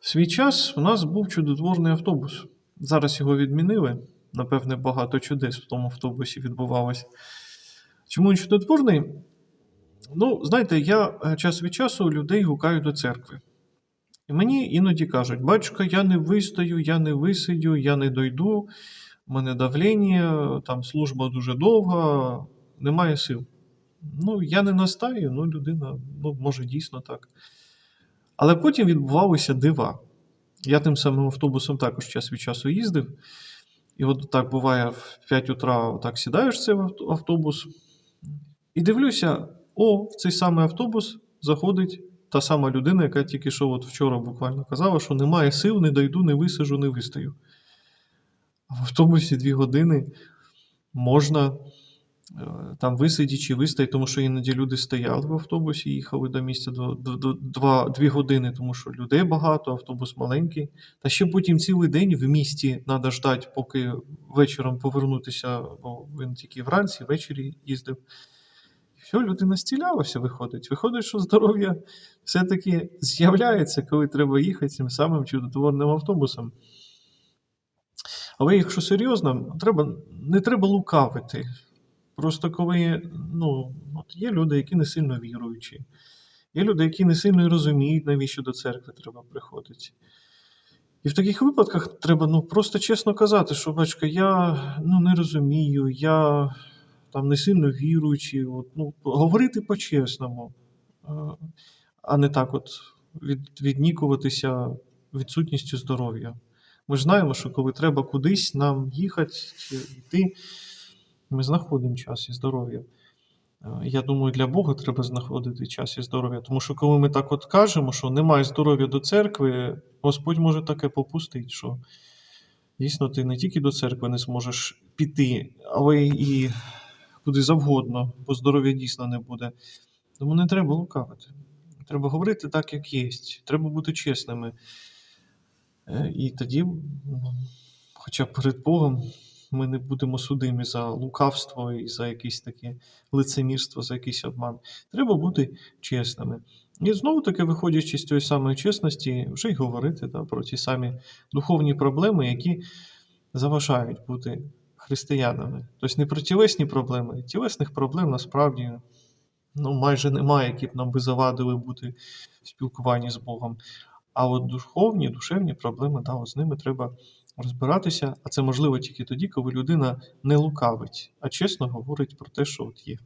В свій час у нас був чудотворний автобус. Зараз його відмінили. Напевне, багато чудес в тому автобусі відбувалось. Чому він чудотворний? Ну, знаєте, я е, час від часу людей гукаю до церкви. І мені іноді кажуть: батько, я не вистою, я не висидю, я не дойду, в мене давлення, там служба дуже довга, немає сил. Ну, я не настаю, ну, людина, ну, може, дійсно так. Але потім відбувалися дива. Я тим самим автобусом також час від часу їздив. І от так буває в 5 утра так сідаєш в цей автобус і дивлюся: о, в цей самий автобус заходить та сама людина, яка тільки що от вчора буквально казала, що немає сил, не дойду, не висажу, не вистою. А в автобусі 2 години можна там висидіти чи вистояти, тому що іноді люди стояли в автобусі, їхали до місця 2 години, тому що людей багато, автобус маленький. Та ще потім цілий день в місті треба ждати, поки вечором повернутися, бо він тільки вранці, ввечері їздив. І все, людина стілялася, виходить. Виходить, що здоров'я все-таки з'являється, коли треба їхати цим самим чудотворним автобусом. Але якщо серйозно, треба, не треба лукавити. Просто коли ну, от є люди, які не сильно віруючі, є люди, які не сильно розуміють, навіщо до церкви треба приходити. І в таких випадках треба ну, просто чесно казати, що батько, я ну, не розумію, я там не сильно віруючий. От, ну, говорити по-чесному, а не так от від, віднікуватися відсутністю здоров'я. Ми ж знаємо, що коли треба кудись нам їхати чи йти, ми знаходимо час і здоров'я. Е, Я думаю, для Бога треба знаходити час і здоров'я. Тому що коли ми так от кажемо, що немає здоров'я до церкви, Господь може таке попустити, що дійсно ти не тільки до церкви не зможеш піти, але і куди завгодно, бо здоров'я дійсно не буде. Тому не треба лукавити. Треба говорити так, як є. Треба бути чесними. Е, І тоді, ну, хоча б перед Богом, ми не будемо судимі за лукавство і за якесь таке лицемірство, за якийсь обман. Треба бути чесними. І знову таки, виходячи з тієї самої чесності, вже й говорити да, про ті самі духовні проблеми, які заважають бути християнами. Тобто не про тілесні проблеми. Тілесних проблем насправді ну, майже немає, які б нам би завадили бути в спілкуванні з Богом. А от духовні, душевні проблеми, да, от з ними треба розбиратися. А це можливо тільки тоді, коли людина не лукавить, а чесно говорить про те, що от є.